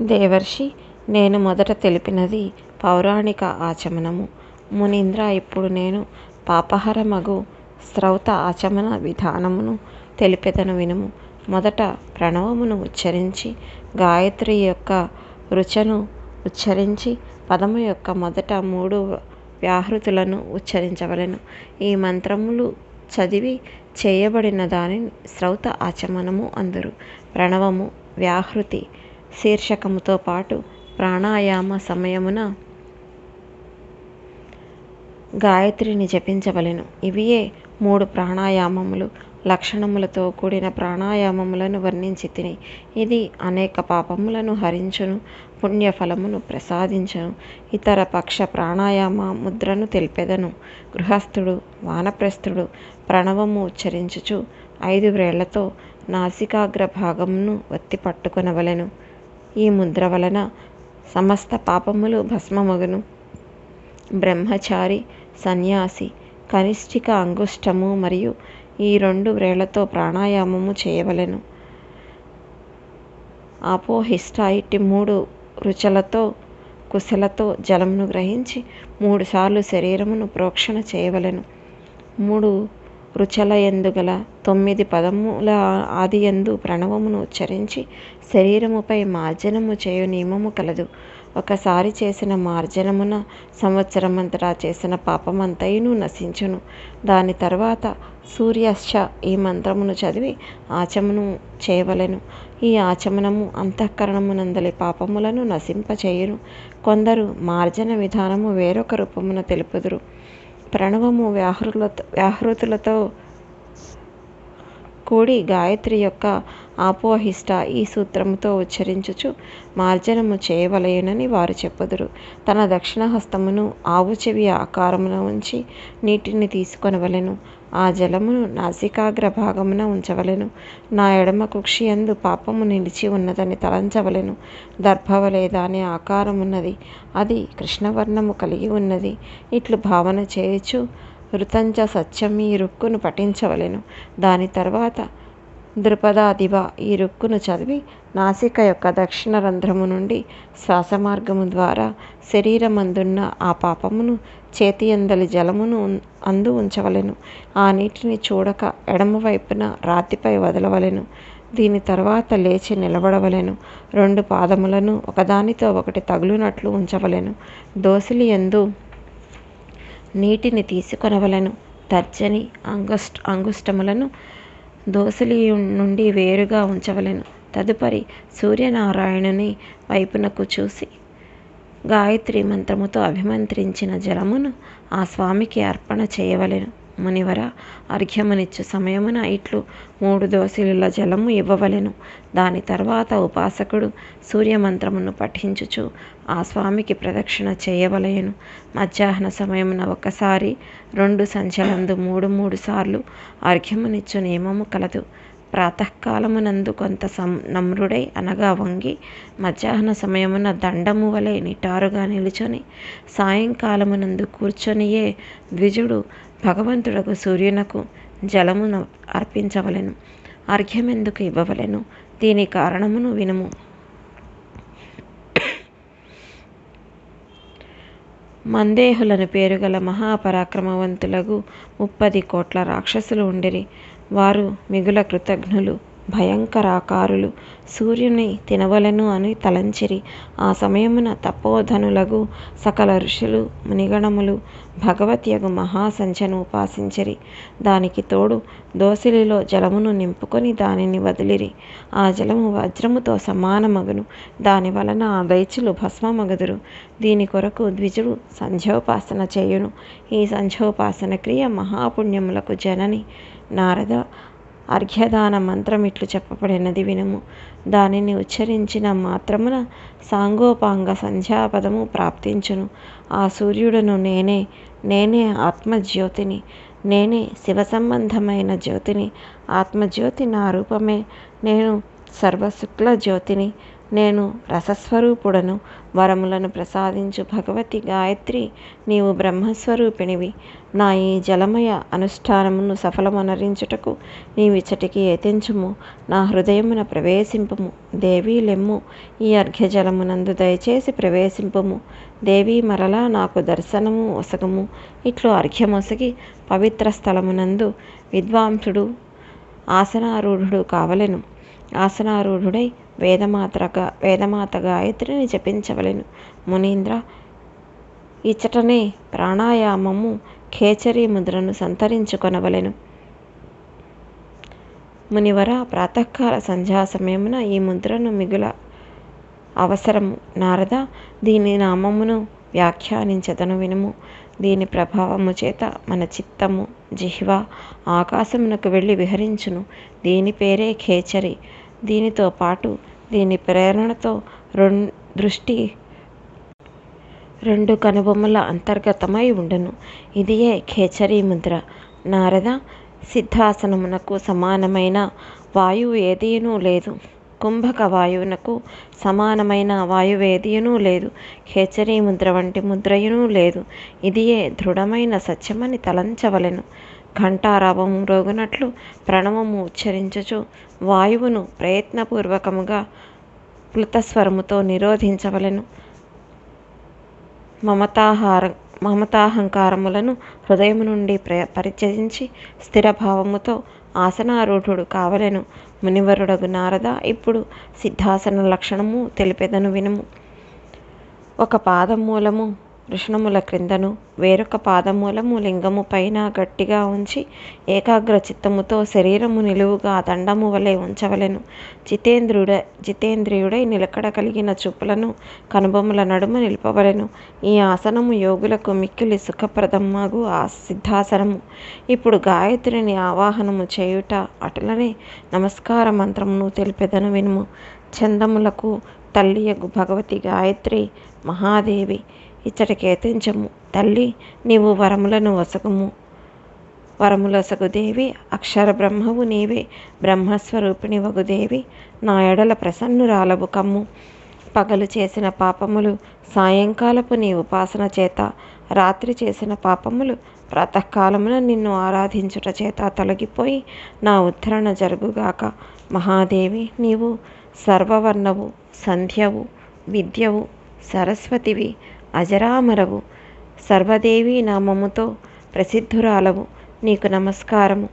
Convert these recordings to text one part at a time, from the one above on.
దేవర్షి నేను మొదట తెలిపినది పౌరాణిక ఆచమనము. మునీంద్ర ఇప్పుడు నేను పాపహరమగు శ్రౌత ఆచమన విధానమును తెలిపెదను వినుము. మొదట ప్రణవమును ఉచ్ఛరించి గాయత్రి యొక్క రుచను ఉచ్చరించి పదము యొక్క మొదట మూడు వ్యాహృతులను ఉచ్ఛరించవలెను. ఈ మంత్రములు చదివి చేయబడిన దానిని శ్రౌత ఆచమనము అందురు. ప్రణవము, వ్యాహృతి శీర్షకముతో పాటు ప్రాణాయామ సమయమున గాయత్రిని జపించవలెను. ఇవియే మూడు ప్రాణాయామములు. లక్షణములతో కూడిన ప్రాణాయామములను వర్ణించి తిని ఇది అనేక పాపములను హరించును, పుణ్యఫలమును ప్రసాదించును. ఇతర పక్ష ప్రాణాయామ ముద్రను తెలిపెదను. గృహస్థుడు, వానప్రస్థుడు ప్రణవము ఉచ్ఛరించుచు ఐదు వేళ్ళతో నాసికాగ్ర భాగమును వత్తి పట్టుకొనవలెను. ఈ ముద్ర వలన సమస్త పాపములు భస్మమగును. బ్రహ్మచారి, సన్యాసి కనిష్ఠిక అంగుష్టము మరియు ఈ రెండు వ్రేళ్ళతో ప్రాణాయామము చేయవలెను. ఆపోహిష్ట ఇట్టి మూడు రుచులతో కుశలతో జలమును గ్రహించి మూడుసార్లు శరీరమును ప్రోక్షణ చేయవలెను. మూడు రుచల ఎందుగల తొమ్మిది పదముల ఆదియందు ప్రణవమును ఉచ్ఛరించి శరీరముపై మార్జనము చేయు నియమము కలదు. ఒకసారి చేసిన మార్జనమున సంవత్సరమంతటా చేసిన పాపమంతయును నశించును. దాని తర్వాత సూర్యశ్చ ఈ మంత్రమును చదివి ఆచమనము చేయవలెను. ఈ ఆచమనము అంతఃకరణమునందలి పాపములను నశింపచేయును. కొందరు మార్జన విధానము వేరొక రూపమున తెలుపుదురు. ప్రణవము వ్యాహృతులతో కూడి గాయత్రి యొక్క ఆపోహిష్ట ఈ సూత్రముతో ఉచ్చరించుచు మార్జనము చేయవలయునని వారు చెప్పుదురు. తన దక్షిణ హస్తమును ఆవు చెవి ఆకారమున ఉంచి నీటిని తీసుకొనవలెను. ఆ జలమును నాసికాగ్ర భాగమున ఉంచవలెను. నా ఎడమ కుక్షియందు పాపము నిలిచి ఉన్నదని తలంచవలెను. దర్భవలే దాని ఆకారమున్నది. అది కృష్ణవర్ణము కలిగి ఉన్నది. ఇట్లు భావన చేయుచు ఋతంచ సత్యం ఈ రుక్కును పఠించవలెను. దాని తర్వాత ద్రుపదాదివ ఈ రుక్కును చదివి నాసిక యొక్క దక్షిణ రంధ్రము నుండి శ్వాస మార్గము ద్వారా శరీరమందున్న ఆ పాపమును చేతి అందలి జలమును అందు ఉంచవలెను. ఆ నీటిని చూడక ఎడమవైపున రాతిపై వదలవలెను. దీని తర్వాత లేచి నిలబడవలెను. రెండు పాదములను ఒకదానితో ఒకటి తగులునట్లు ఉంచవలెను. దోసిలి యందు నీటిని తీసుకొనవలెను. తర్జని, అంగుష్టములను దోసిలి నుండి వేరుగా ఉంచవలెను. తదుపరి సూర్యనారాయణుని వైపునకు చూసి గాయత్రి మంత్రముతో అభిమంత్రించిన జలమును ఆ స్వామికి అర్పణ చేయవలెను. మునివర అర్ఘ్యమునిచ్చు సమయమున ఇట్లు మూడు దోసిలుల జలము ఇవ్వవలెను. దాని తర్వాత ఉపాసకుడు సూర్యమంత్రమును పఠించుచు ఆ స్వామికి ప్రదక్షిణ చేయవలయను. మధ్యాహ్న సమయమున ఒకసారి రెండు సంచలందు మూడు మూడు సార్లు అర్ఘ్యమునిచ్చు నియమము కలదు. ప్రాతకాలమునందు కొంత సం నమ్రుడై అనగా వంగి మధ్యాహ్న సమయమున దండము వలె నిటారుగా నిలుచొని సాయంకాలమునందు కూర్చొనియే ద్విజుడు భగవంతుడకు సూర్యునకు జలమును అర్పించవలెను. అర్ఘ్యమెందుకు ఇవ్వవలెను? దీని కారణమును వినుము. మందేహులను పేరుగల మహాపరాక్రమవంతులకు ముప్పది కోట్ల రాక్షసులు ఉండిరి. వారు మిగుల కృతఘ్నులు, భయంకరాకారులు. సూర్యుని తినవలెను అని తలంచిరి. ఆ సమయమున తపోధనులగు సకల ఋషులు, మునిగణములు భగవత్యగు మహాసంచను ఉపాసించిరి. దానికి తోడు దోసిలిలో జలమును నింపుకొని దానిని వదిలిరి. ఆ జలము వజ్రముతో సమానమగును. దాని వలన ఆ దైచులు భస్మమగుదురు. దీని కొరకు ద్విజుడు సంధ్యోపాసన చేయును. ఈ సంధ్యోపాసన క్రియ మహాపుణ్యములకు జనని. నారద అర్ఘ్యదాన మంత్రమిట్లు చెప్పబడినది వినుము. దానిని ఉచ్చరించిన మాత్రమున సాంగోపాంగ సంధ్యాపదము ప్రాప్తించును. ఆ సూర్యుడను నేనే. నేనే ఆత్మజ్యోతిని. నేనే శివసంబంధమైన జ్యోతిని. ఆత్మజ్యోతి నా రూపమే. నేను సర్వశుక్ల జ్యోతిని. నేను రసస్వరూపుడను వరములను ప్రసాదించు భగవతి గాయత్రి నీవు బ్రహ్మస్వరూపిణివి. నా ఈ జలమయ అనుష్ఠానమును సఫలమనరించుటకు నీవిచ్చటికి యతించుము. నా హృదయమున ప్రవేశింపము. దేవీ లెమ్ము. ఈ అర్ఘ్యజలమునందు దయచేసి ప్రవేశింపము. దేవి మరలా నాకు దర్శనము ఒసగము. ఇట్లు అర్ఘ్యమొసగి పవిత్ర స్థలమునందు విద్వాంసుడు ఆసనారూఢుడు కావలెను. ఆసనారూఢుడై వేదమాతగా వేదమాత గాయత్రిని జపించవలెను. మునీంద్ర ఇచ్చటనే ప్రాణాయామము ఖేచరీ ముద్రను సంతరించుకొనవలెను. మునివర ప్రాతకాల సంధ్యా సమయమున ఈ ముద్రను మిగుల అవసరము. నారద దీని నామమును వ్యాఖ్యానించదను వినుము. దీని ప్రభావము చేత మన చిత్తము జిహ్వ ఆకాశమునకు వెళ్ళి విహరించును. దీని పేరే ఖేచరి. దీనితో పాటు దీని ప్రేరణతో రెం దృష్టి రెండు కనుబొమ్మల అంతర్గతమై ఉండును. ఇదియే ఖేచరీ ముద్ర. నారద సిద్ధాసనమునకు సమానమైన వాయువు ఏదీనూ లేదు. కుంభక వాయువునకు సమానమైన వాయువేదియును లేదు. ఖేచరీ ముద్ర వంటి ముద్రయును లేదు. ఇదియే దృఢమైన సత్యమని తలంచవలెను. ఘంటారావము మ్రోగునట్లు ప్రణవము ఉచ్చరించుచు వాయువును ప్రయత్నపూర్వకముగా ప్లుతస్వరముతో నిరోధించవలెను. మమతాహార మమతాహంకారములను హృదయము నుండి ప్ర పరిచయించి స్థిరభావముతో ఆసనారూఢుడు కావలెను. మునివరుడగు నారద ఇప్పుడు సిద్ధాసన లక్షణము తెలిపెదను వినుము. ఒక పాదం మూలము వృషణముల క్రిందను వేరొక పాదమూలము లింగము పైన గట్టిగా ఉంచి ఏకాగ్ర చిత్తముతో శరీరము నిలువుగా దండము వలె ఉంచవలెను. జితేంద్రుడ జితేంద్రియుడై నిలకడ కలిగిన చూపులను కనుబొమ్మల నడుమ నిలుపవలెను. ఈ ఆసనము యోగులకు మిక్కిలి సుఖప్రదమ్మగు ఆ సిద్ధాసనము. ఇప్పుడు గాయత్రిని ఆవాహనము చేయుట అటులనే నమస్కార మంత్రమును తెలిపెదను వినుము. చందములకు తల్లియగు భగవతి గాయత్రి మహాదేవి ఇచ్చటికేతించము తల్లి నీవు వరములను వసగుము వరములసగు దేవి అక్షర బ్రహ్మవు నీవే. బ్రహ్మస్వరూపిణి వగుదేవి నా ఎడల ప్రసన్నురాలవు కమ్ము. పగలు చేసిన పాపములు సాయంకాలపు నీ ఉపాసన చేత. రాత్రి చేసిన పాపములు ప్రాతకాలమున నిన్ను ఆరాధించుట చేత తొలగిపోయి నా ఉద్ధరణ జరుగుగాక. మహాదేవి నీవు సర్వవర్ణవు సంధ్యవు విద్యవు సరస్వతివి అజరామరవు. సర్వదేవి నామముతో ప్రసిద్ధురాలవు. నీకు నమస్కారము.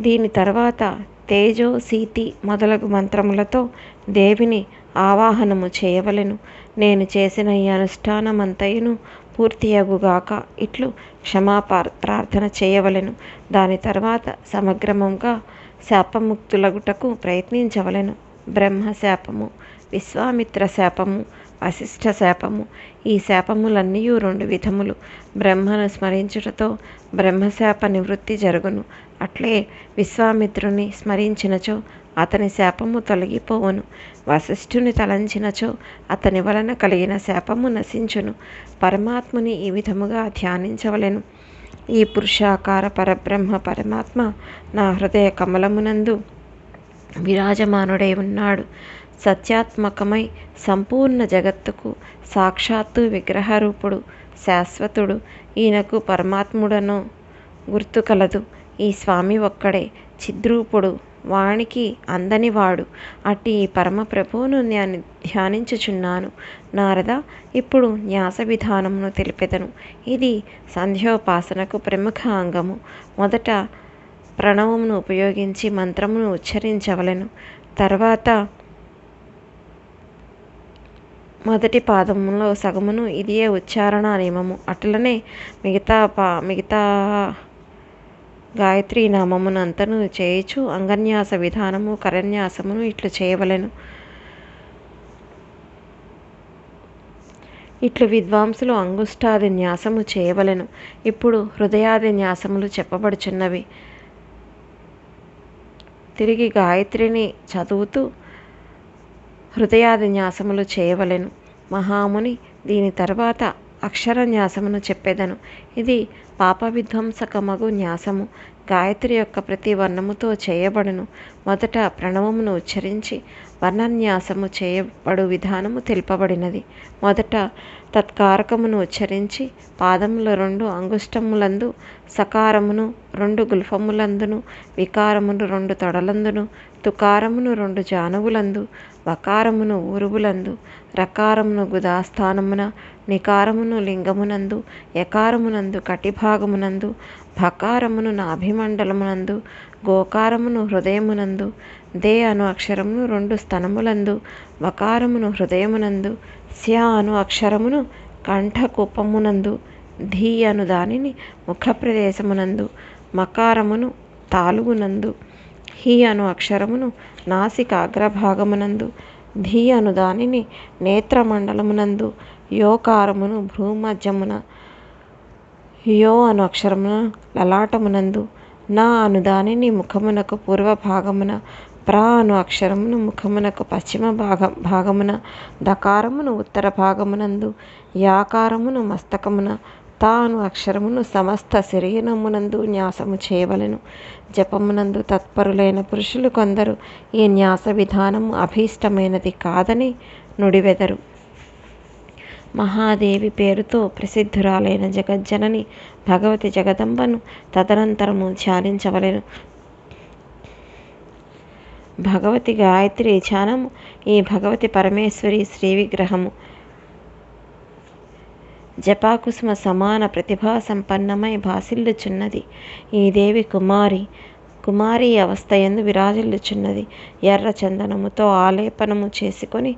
దీని తర్వాత తేజో సీతి మొదలగు మంత్రములతో దేవిని ఆవాహనము చేయవలెను. నేను చేసిన ఈ అనుష్ఠానమంతయును పూర్తియగుగాక ఇట్లు క్షమాపార్ ప్రార్థన చేయవలెను. దాని తర్వాత సమగ్రముగా శాపముక్తులగుటకు ప్రయత్నించవలెను. బ్రహ్మ శాపము విశ్వామిత్ర శాపము వశిష్ఠ శాపము. ఈ శాపములన్నీ రెండు విధములు. బ్రహ్మను స్మరించుటతో బ్రహ్మశాప నివృత్తి జరుగును. అట్లే విశ్వామిత్రుని స్మరించినచో అతని శాపము తొలగిపోవును. వశిష్ఠుని తలంచినచో అతని వలన కలిగిన శాపము నశించును. పరమాత్ముని ఈ విధముగా ధ్యానించవలెను. ఈ పురుషాకార పరబ్రహ్మ పరమాత్మ నా హృదయ కమలమునందు విరాజమానుడై ఉన్నాడు. సత్యాత్మకమై సంపూర్ణ జగత్తుకు సాక్షాత్తు విగ్రహరూపుడు శాశ్వతుడు ఈయనకు పరమాత్ముడను గుర్తు కలదు ఈ స్వామి ఒక్కడే చిద్రూపుడు వానికి అందనివాడు అట్టి ఈ పరమప్రభువును నేను ధ్యానించుచున్నాను. నారద ఇప్పుడు న్యాస విధానమును తెలిపెదను. ఇది సంధ్యోపాసనకు ప్రముఖ అంగము. మొదట ప్రణవమును ఉపయోగించి మంత్రమును ఉచ్చరించవలను. తర్వాత మొదటి పాదములో సగమును ఇదియే ఉచ్చారణ నియమము. అట్లనే మిగతా పా మిగతా గాయత్రి నామమును అంతను చేయుచు అంగన్యాస విధానము కరన్యాసమును ఇట్లు చేయవలెను. ఇట్లు విద్వాంసులు అంగుష్టాది న్యాసము చేయవలెను. ఇప్పుడు హృదయాది న్యాసములు చెప్పబడుచున్నవి. తిరిగి గాయత్రిని చదువుతూ హృదయాది న్యాసములు చేయవలెను. మహాముని దీని తర్వాత అక్షర న్యాసమును చెప్పెదను. ఇది పాప విధ్వంసకమగు న్యాసము. గాయత్రి యొక్క ప్రతి వర్ణముతో చేయబడును. మొదట ప్రణవమును ఉచ్చరించి వర్ణన్యాసము చేయబడు విధానము తెలుపబడినది. మొదట తత్కారకమును ఉచ్చరించి పాదముల రెండు అంగుష్టములందు సకారమును రెండు గుల్ఫములందును వికారమును రెండు తొడలందును తుకారమును రెండు జానువులందు వకారమును ఉరువులందు రకారమును గుదాస్థానమున నికారమును లింగమునందు యకారమునందు కటిభాగమునందు భకారమును నాభిమండలమునందు గోకారమును హృదయమునందు దే అను అక్షరమును రెండు స్తనములందు వకారమును హృదయమునందు స్య అను అక్షరమును కంఠకూపమునందు ధీ అను దానిని ముఖ ప్రదేశమునందు మకారమును తాలుగునందు హి అను అక్షరమును నాసిక అగ్రభాగమునందు ధీ అను దానిని నేత్రమండలమునందు యోకారమును భ్రూమధ్యమున యో అను అక్షరమున లలాటమునందు నా అను దానిని ముఖమునకు పూర్వ భాగమున ప్ర అను అక్షరమును ముఖమునకు పశ్చిమ భాగ భాగమున దకారమును ఉత్తర భాగమునందు యాకారమును మస్తకమున తాను అక్షరమును సమస్త శరీరమునందు న్యాసము చేయవలెను. జపమునందు తత్పరులైన పురుషులు కొందరు ఈ న్యాస విధానము అభీష్టమైనది కాదని నుడివెదరు. మహాదేవి పేరుతో ప్రసిద్ధురాలైన జగజ్జనని భగవతి జగదంబను తదనంతరము ధ్యానించవలెను. భగవతి గాయత్రి ధ్యానము ఈ భగవతి పరమేశ్వరి శ్రీ విగ్రహము జపాకుసుమ సమాన ప్రతిభా సంపన్నమై భాసిల్లుచున్నది. ఈ దేవి కుమారి కుమారి అవస్థ ఎందు విరాజిల్లుచున్నది. ఎర్ర చందనముతో ఆలేపనము చేసుకొని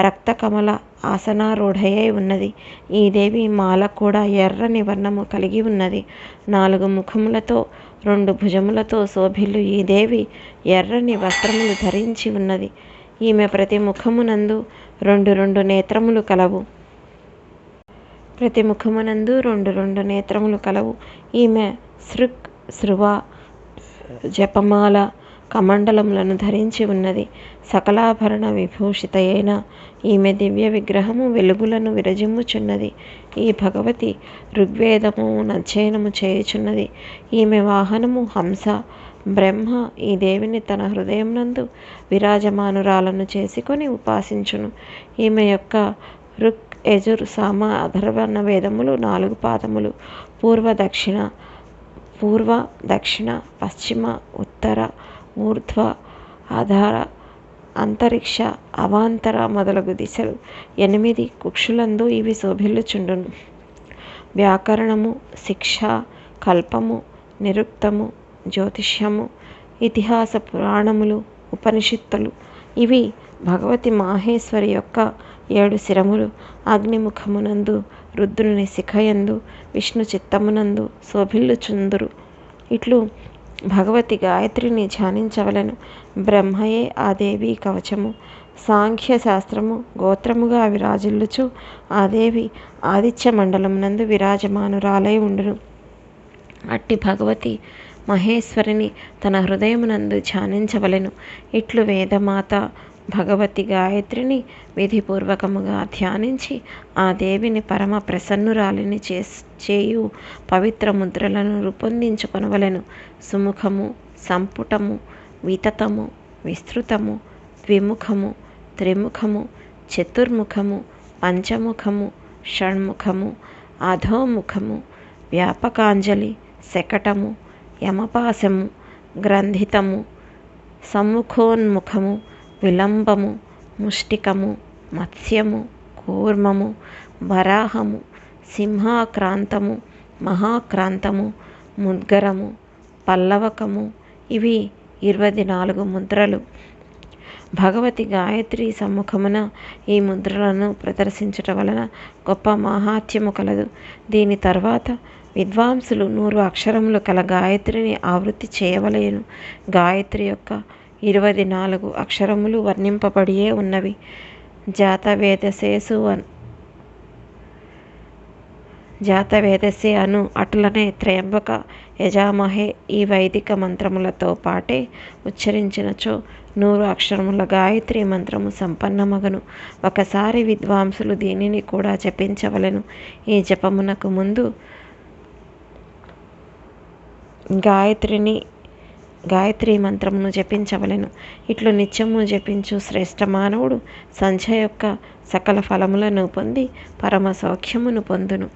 రక్తకమల ఆసనారూఢయై ఉన్నది. ఈ దేవి మాల కూడా ఎర్రని వర్ణము కలిగి ఉన్నది. నాలుగు ముఖములతో రెండు భుజములతో శోభిల్లు ఈ దేవి ఎర్రని వస్త్రములు ధరించి ఉన్నది. ఈమె ప్రతి ముఖమునందు రెండు రెండు నేత్రములు కలవు. ప్రతి ముఖమునందు రెండు రెండు నేత్రములు కలవు. ఈమె సృక్ శృవ జపమాల కమండలములను ధరించి ఉన్నది. సకలాభరణ విభూషితయైన ఈమె దివ్య విగ్రహము వెలుగులను విరజిమ్ముచున్నది. ఈ భగవతి ఋగ్వేదము అధ్యయనము చేయుచున్నది. ఈమె వాహనము హంస బ్రహ్మ ఈ దేవిని తన హృదయం నందు విరాజమానురాలను చేసుకొని ఉపాసించును. ఈమె యొక్క రుక్ యజుర్ సామ అధర్వణ వేదములు నాలుగు పాదములు. పూర్వ దక్షిణ పూర్వ దక్షిణ పశ్చిమ ఉత్తర ఊర్ధ్వ ఆధార అంతరిక్ష అవాంతర మొదలగు దిశలు ఎనిమిది కుక్షులందు ఇవి శోభిల్లుచుండును. వ్యాకరణము శిక్ష కల్పము నిరుక్తము జ్యోతిష్యము ఇతిహాస పురాణములు ఉపనిషత్తులు ఇవి భగవతి మాహేశ్వరి యొక్క ఏడు శిరములు అగ్నిముఖమునందు రుద్రుని శిఖయందు విష్ణు చిత్తమునందు శోభిల్లుచుందురు. ఇట్లు భగవతి గాయత్రిని ధ్యానించవలను. బ్రహ్మయే ఆ దేవి కవచము. సాంఖ్య శాస్త్రము గోత్రముగా విరాజిల్లుచు ఆ దేవి ఆదిత్య మండలమునందు విరాజమానురాలై ఉండును. అట్టి భగవతి మహేశ్వరిని తన హృదయమునందు ధ్యానించవలెను. ఇట్లు వేదమాత భగవతి గాయత్రిని విధిపూర్వకముగా ధ్యానించి ఆ దేవిని పరమ ప్రసన్నురాలిని చేయు పవిత్ర ముద్రలను రూపొందించుకొనవలెను. సుముఖము సంపుటము వితతము విస్తృతము ద్విముఖము త్రిముఖము చతుర్ముఖము పంచముఖము షణ్ముఖము అధోముఖము వ్యాపకాంజలి శకటము యమపాశము గ్రంథితము సమ్ముఖోన్ముఖము విలంబము ముష్టికము మత్స్యము కూర్మము వరాహము సింహాక్రాంతము మహాక్రాంతము ముద్గరము పల్లవకము. ఇవి ఇరవై నాలుగు ముద్రలు. భగవతి గాయత్రి సమ్ముఖమున ఈ ముద్రలను ప్రదర్శించటం వలన గొప్ప మహాత్యము కలదు. దీని తర్వాత విద్వాంసులు నూరు అక్షరములు కల గాయత్రిని ఆవృత్తి చేయవలేను. గాయత్రి యొక్క ఇరవై నాలుగు అక్షరములు వర్ణింపబడియే ఉన్నవి. జాతవేదశేసు జాతవేదసే అను అటులనే త్రయంబక యజామహే ఈ వైదిక మంత్రములతో పాటే ఉచ్చరించినచో నూరు అక్షరముల గాయత్రి మంత్రము సంపన్నమగను. ఒకసారి విద్వాంసులు దీనిని కూడా జపించవలెను. ఈ జపమునకు ముందు గాయత్రిని గాయత్రి మంత్రమును జపించవలెను. ఇట్లు నిత్యము జపించు శ్రేష్ఠ మానవుడు సంధ్య యొక్క సకల ఫలములను పొంది పరమ సౌఖ్యమును పొందును.